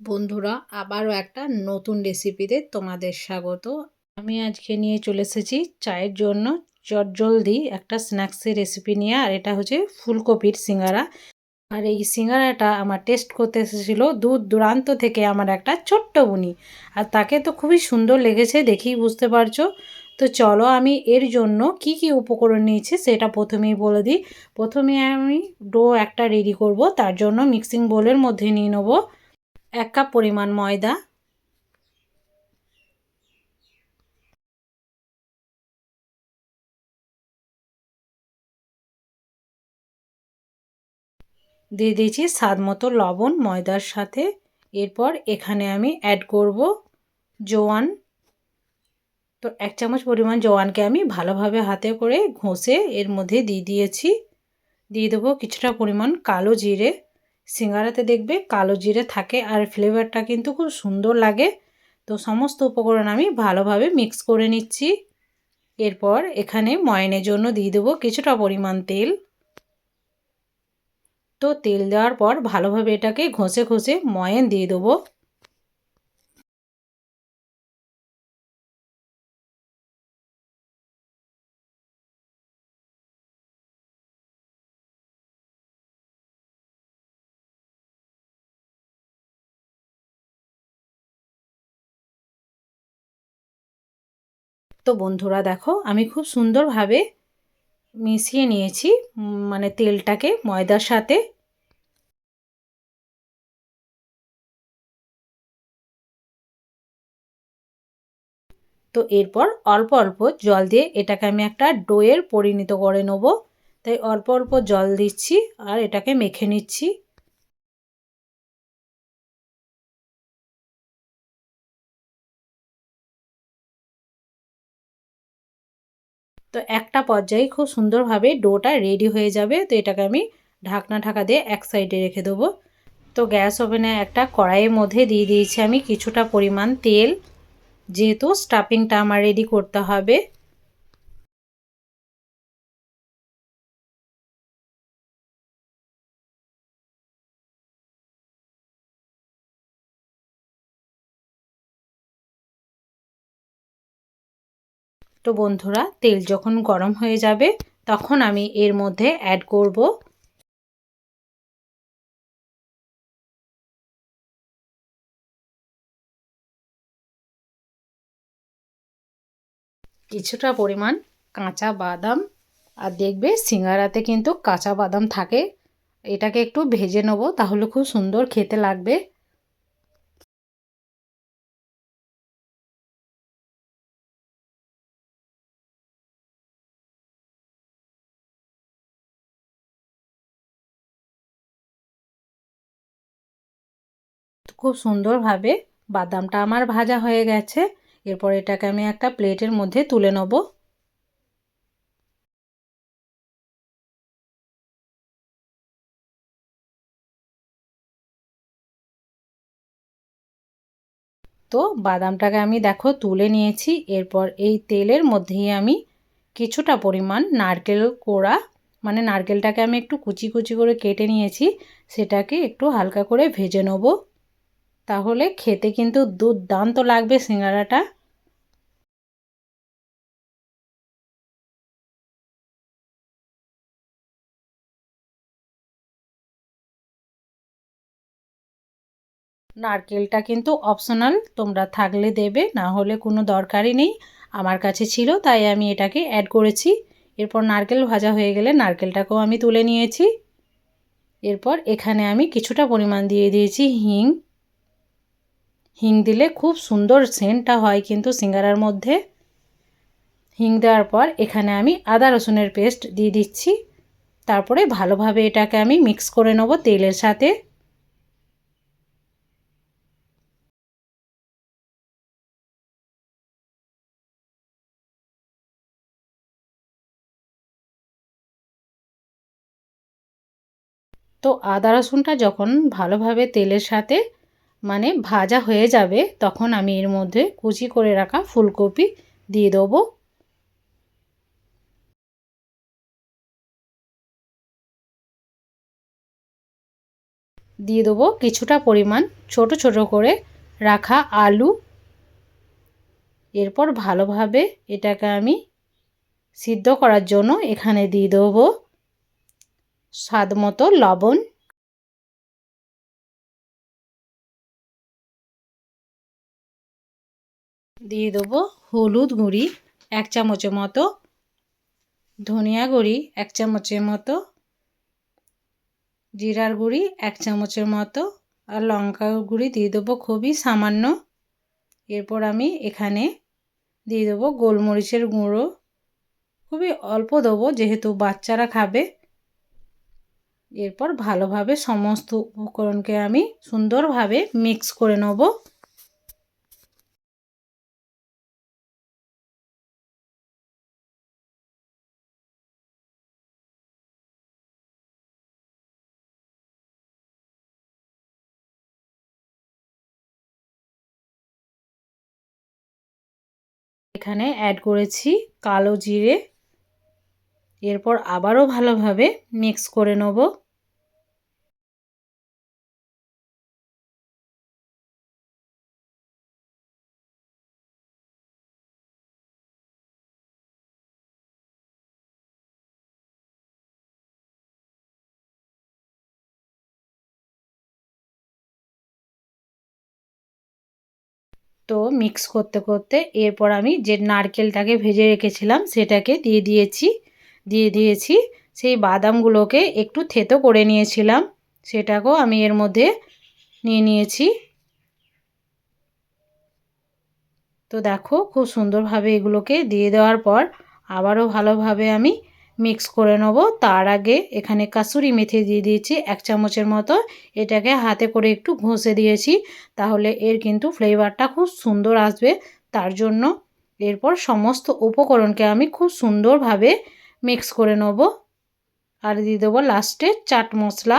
বন্ধুরা, আবারও একটা নতুন রেসিপিতে তোমাদের স্বাগত। আমি আজকে নিয়ে চলে এসেছি চায়ের জন্য চটজলদি একটা স্ন্যাক্সের রেসিপি নিয়ে, আর এটা হচ্ছে ফুলকপির সিঙ্গারা। আর এই সিঙ্গারাটা আমার টেস্ট করতে এসেছিল দূর দূরান্ত থেকে আমার একটা ছোট্ট বুনি। আর তাকে তো খুবই সুন্দর লেগেছে দেখেই বুঝতে পারছ। তো চলো আমি এর জন্য কি কি উপকরণ নিয়েছি সেটা প্রথমেই বলে দিই। প্রথমে আমি ডো একটা রেডি করব, তার জন্য মিক্সিং বোলের মধ্যে নিয়ে নেব। এক কাপ পরিমাণ ময়দা। দিয়ে দিয়েছি স্বাদ মতো লবণ ময়দার সাথে। এরপর এখানে আমি অ্যাড করব জোয়ান। তো এক চামচ পরিমাণ জোয়ানকে আমি ভালোভাবে হাতে করে ঘষে এর মধ্যে দিয়ে দিয়েছি। দিয়ে দেবো কিছুটা পরিমাণ কালো জিরে। সিঙ্গারাতে দেখবে কালো জিরে থাকে আর ফ্লেভারটা কিন্তু খুব সুন্দর লাগে। তো সমস্ত উপকরণ আমি ভালোভাবে মিক্স করে নিচ্ছি। এরপর এখানে ময়নের জন্য দিয়ে দেবো কিছুটা পরিমাণ তেল। তো তেল দেওয়ার পর ভালোভাবে এটাকে ঘষে ঘষে ময়ন দিয়ে দেবো। তো বন্ধুরা দেখো, আমি খুব সুন্দরভাবে মিশিয়ে নিয়েছি মানে তেলটাকে ময়দার সাথে। তো এরপর অল্প অল্প জল দিয়ে এটাকে আমি একটা ডোয়ের পরিণত করে নেব। তাই অল্প অল্প জল দিচ্ছি আর এটাকে মেখে নিচ্ছি। তো একটা পর্যায়ে খুব সুন্দরভাবে ডোটা রেডি হয়ে যাবে। তো এটাকে আমি ঢাকনা ঢাকা দিয়ে এক সাইডে রেখে দেবো। তো গ্যাস ওভেনে একটা কড়াইয়ের মধ্যে দিয়ে দিয়েছি আমি কিছুটা পরিমাণ তেল। যেহেতু স্টাফিংটা আমার রেডি করতে হবে। তো বন্ধুরা, তেল যখন গরম হয়ে যাবে, তখন আমি এর মধ্যে অ্যাড করব কিছুটা পরিমাণ কাঁচা বাদাম। আর দেখবে সিঙ্গারাতে কিন্তু কাঁচা বাদাম থাকে। এটাকে একটু ভেজে নেব, তাহলে খুব সুন্দর খেতে লাগবে। খুব সুন্দরভাবে বাদামটা আমার ভাজা হয়ে গেছে। এরপর এটাকে আমি একটা প্লেটের মধ্যে তুলে নেব। তো বাদামটাকে আমি দেখো তুলে নিয়েছি। এরপর এই তেলের মধ্যেই আমি কিছুটা পরিমাণ নারকেল কোড়া মানে নারকেলটাকে আমি একটু কুচি কুচি করে কেটে নিয়েছি, সেটাকে একটু হালকা করে ভেজে নেব। তাহলে খেতে কিন্তু দুর্দান্ত লাগবে সিঙ্গারাটা। নারকেলটা কিন্তু অপশনাল, তোমরা থাকলে দেবে, না হলে কোনো দরকারই নেই। আমার কাছে ছিল, তাই আমি এটাকে অ্যাড করেছি। এরপর নারকেল ভাজা হয়ে গেলে নারকেলটাকেও আমি তুলে নিয়েছি। এরপর এখানে আমি কিছুটা পরিমাণ দিয়ে দিয়েছি হিং। হিং দিলে খুব সুন্দর সেন্টটা হয় কিন্তু সিঙ্গারার মধ্যে। হিং দেওয়ার পর এখানে আমি আদা রসুনের পেস্ট দিয়ে দিচ্ছি। তারপরে ভালোভাবে এটাকে আমি মিক্স করে নেব তেলের সাথে। তো আদা রসুনটা যখন ভালোভাবে তেলের সাথে মানে ভাজা হয়ে যাবে, তখন আমি এর মধ্যে কুচি করে রাখা ফুলকপি দিয়ে দেবো। দিয়ে দেবো কিছুটা পরিমাণ ছোট ছোট করে রাখা আলু। এরপর ভালোভাবে এটাকে আমি সিদ্ধ করার জন্য এখানে দিয়ে দেবো স্বাদ মতো লবণ। দিয়ে দেবো হলুদ গুঁড়ি এক চামচের মতো, ধনিয়া গুঁড়ি এক চামচের মতো, জিরার গুঁড়ি এক চামচের মতো আর লঙ্কা গুঁড়ি দিয়ে দেবো খুবই সামান্য। এরপর আমি এখানে দিয়ে দেবো গোলমরিচের গুঁড়ো। খুবই অল্প দেবো যেহেতু বাচ্চারা খাবে। এরপর ভালোভাবে সমস্ত উপকরণকে আমি সুন্দরভাবে মিক্স করে নেব। এখানে অ্যাড করেছি কালো জিরে। এরপর আবারও ভালোভাবে মিক্স করে নেব। তো মিক্স করতে করতে এরপর আমি যে নারকেলটাকে ভেজে রেখেছিলাম সেটাকে দিয়ে দিয়েছি দিয়ে দিয়েছি। সেই বাদামগুলোকে একটু থেতো করে নিয়েছিলাম, সেটাকেও আমি এর মধ্যে নিয়ে নিয়েছি। তো দেখো খুব সুন্দরভাবে এগুলোকে দিয়ে দেওয়ার পর আবারও ভালোভাবে আমি মিক্স করে নেব। তার আগে এখানে কাসুরি মেথি দিয়ে দিয়েছি এক চামচের মতো। এটাকে হাতে করে একটু ঘষে দিয়েছি। তাহলে এর কিন্তু ফ্লেভারটা খুব সুন্দর আসবে। তার জন্য এরপর সমস্ত উপকরণকে আমি খুব সুন্দরভাবে মিক্স করে নেব। আর দিয়ে দেবো লাস্টে চাট মশলা।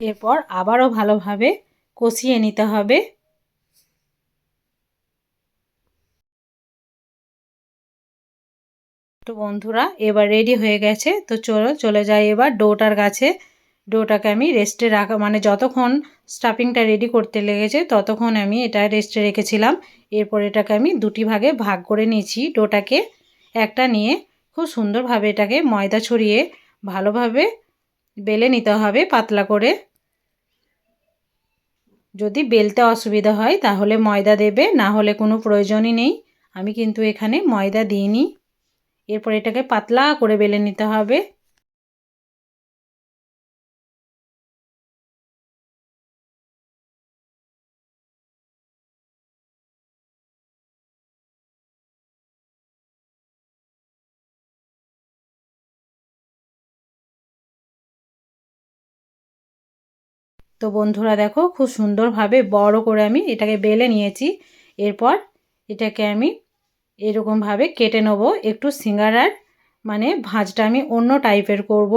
এরপর আবারও ভালোভাবে কষিয়ে নিতে হবে। তো বন্ধুরা, এবার রেডি হয়ে গেছে। তো চলো, চলে যাই এবার ডোটার কাছে। ডোটাকে আমি রেস্টে রাখা মানে যতক্ষণ স্টাফিংটা রেডি করতে লেগেছে, ততক্ষণ আমি এটা রেস্টে রেখেছিলাম। এরপর এটাকে আমি দুটি ভাগে ভাগ করে নিয়েছি ডোটাকে। একটা নিয়ে খুব সুন্দরভাবে এটাকে ময়দা ছড়িয়ে ভালোভাবে বেলে নিতে হবে পাতলা করে। যদি বেলতে অসুবিধা হয়, তাহলে ময়দা দেবে, না হলে কোনো প্রয়োজনই নেই। আমি কিন্তু এখানে ময়দা দিইনি। এরপর এটাকে পাতলা করে বেলে নিতে হবে। তো বন্ধুরা দেখো খুব সুন্দরভাবে বড় করে আমি এটাকে বেলে নিয়েছি। এরপর এটাকে আমি এরকমভাবে কেটে নেব। একটু সিঙ্গারার মানে ভাঁজটা আমি অন্য টাইপের করব।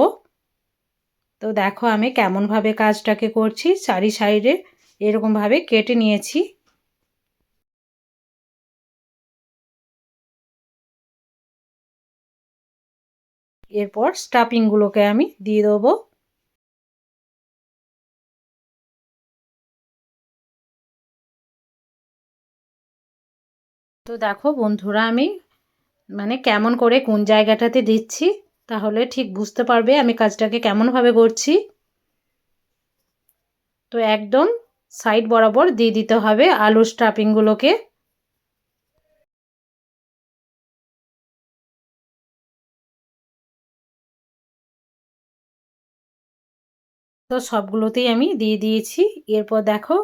তো দেখো আমি কেমনভাবে কাজটাকে করছি চারি সাইডে এরকমভাবে কেটে নিয়েছি। এরপর স্টাফিংগুলোকে আমি দিয়ে দেবো। তো দেখো বন্ধুরা আমি মানে কেমন করে কোন জায়গাটাতে দিচ্ছি, তাহলে ঠিক বুঝতে পারবে আমি কাজটাকে কেমনভাবে করছি। তো একদম সাইড বরাবর দিয়ে দিতে হবে আলুর স্টাফিংগুলোকে তো সবগুলোতেই আমি দিয়ে দিয়েছি। এরপর দেখো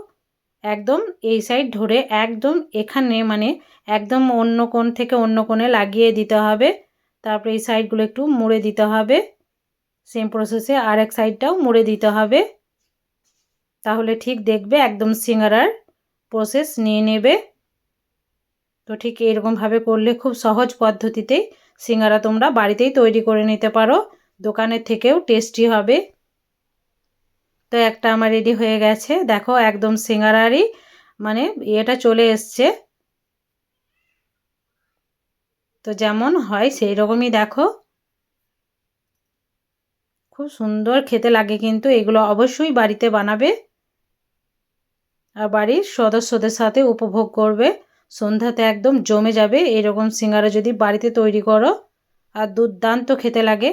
একদম এই সাইড ধরে একদম এখানে মানে একদম অন্য কোণ থেকে অন্য কোণে লাগিয়ে দিতে হবে। তারপরে এই সাইডগুলো একটু মুড়ে দিতে হবে। সেম প্রসেসে আর এক সাইডটাও মুড়ে দিতে হবে। তাহলে ঠিক দেখবে একদম সিঙ্গারার প্রসেস নিয়ে নেবে। তো ঠিক এরকমভাবে করলে খুব সহজ পদ্ধতিতে সিঙ্গারা তোমরা বাড়িতেই তৈরি করে নিতে পারো। দোকানের থেকেও টেস্টি হবে। তো একটা আমার রেডি হয়ে গেছে। দেখো একদম সিঙ্গারারই মানে ইয়েটা চলে এসছে। তো যেমন হয় সেই রকমই দেখো। খুব সুন্দর খেতে লাগে কিন্তু, এগুলো অবশ্যই বাড়িতে বানাবে। আর বাড়ির সদস্যদের সাথে উপভোগ করবে। সন্ধ্যাতে একদম জমে যাবে, এরকম সিঙ্গারা যদি বাড়িতে তৈরি করো। আর দুর্দান্ত খেতে লাগে।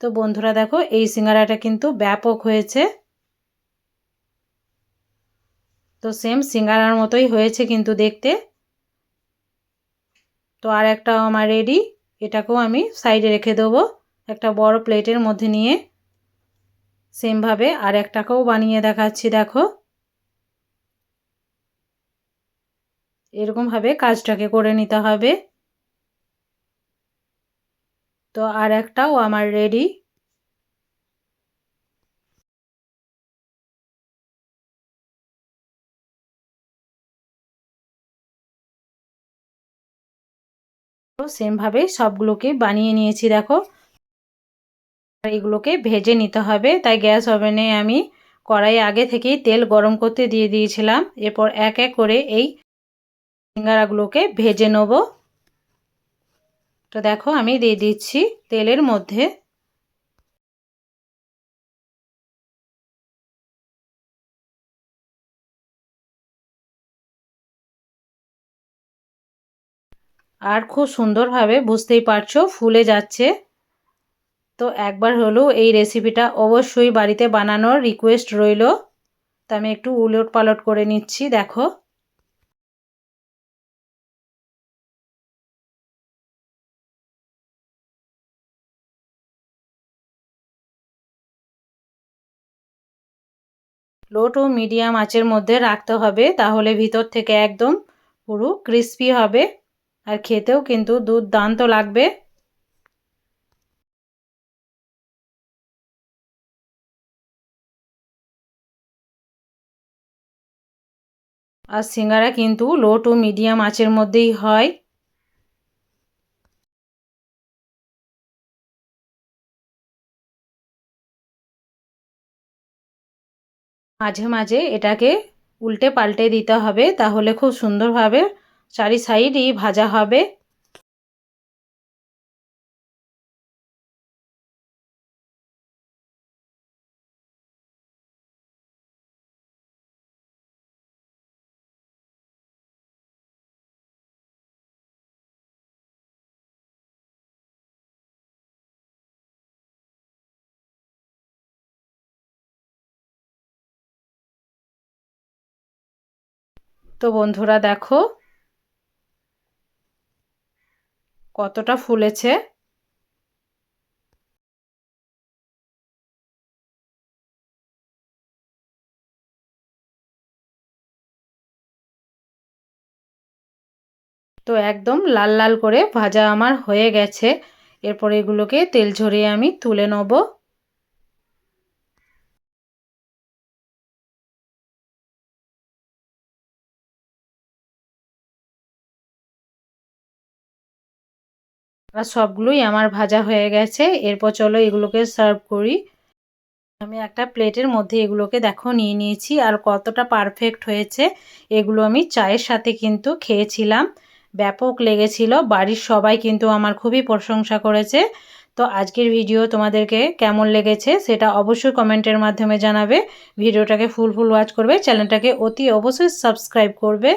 তো বন্ধুরা দেখো, এই সিঙ্গারাটা কিন্তু ব্যাপক হয়েছে। তো সেম সিঙ্গারার মতোই হয়েছে কিন্তু দেখতে। তো আর একটা আমার রেডি এটাকেও আমি সাইডে রেখে দেবো। একটা বড় প্লেটের মধ্যে নিয়ে সেমভাবে আর একটাকেও বানিয়ে দেখাচ্ছি, দেখো। এরকমভাবে কাজটাকে করে নিতে হবে। তো আর একটাও আমার রেডি সেমভাবে সবগুলোকে বানিয়ে নিয়েছি, দেখো। এগুলোকে ভেজে নিতে হবে। তাই গ্যাস ওভেনে আমি কড়াই আগে থেকেই তেল গরম করতে দিয়ে দিয়েছিলাম। এরপর এক এক করে এই সিঙ্গারাগুলোকে ভেজে নেব। তো দেখো, আমি দিয়ে দিচ্ছি তেলের মধ্যে। আর খুব সুন্দরভাবে বুঝতেই পারছ, ফুলে যাচ্ছে। তো একবার হলেও এই রেসিপিটা অবশ্যই বাড়িতে বানানোর রিকোয়েস্ট রইল। তা আমি একটু উলট পালট করে নিচ্ছি, দেখো। লো টু মিডিয়াম আঁচের মধ্যে রাখতে হবে, তাহলে ভিতর থেকে একদম পুরো ক্রিস্পি হবে। আর খেতেও কিন্তু দুধ দুর্দান্ত লাগবে। আর সিঙ্গারা কিন্তু লো টু মিডিয়াম আঁচের মধ্যেই হয়। মাঝে মাঝে এটাকে উল্টে পাল্টে দিতে হবে, তাহলে খুব সুন্দরভাবে চারি সাইডই ভাজা হবে। তো বন্ধুরা দেখো কতটা ফুলেছে? তো একদম লাল লাল করে ভাজা আমার হয়ে গেছে। এরপর এগুলোকে তেল ঝরিয়ে আমি তুলে নেব। আর সবগুলোই আমার ভাজা হয়ে গেছে। এরপর চলো এগুলোকে সার্ভ করি। আমি একটা প্লেটের মধ্যে এগুলোকে দেখো নিয়ে নিয়েছি। আর কতটা পারফেক্ট হয়েছে, এগুলো আমি চায়ের সাথে কিন্তু খেয়েছিলাম। ব্যাপক লেগেছিল। বাড়ির সবাই কিন্তু আমার খুবই প্রশংসা করেছে। তো আজকের ভিডিও তোমাদেরকে কেমন লেগেছে সেটা অবশ্যই কমেন্টের মাধ্যমে জানাবে। ভিডিওটাকে ফুল ফুল ওয়াচ করবে। চ্যানেলটাকে অতি অবশ্যই সাবস্ক্রাইব করবে।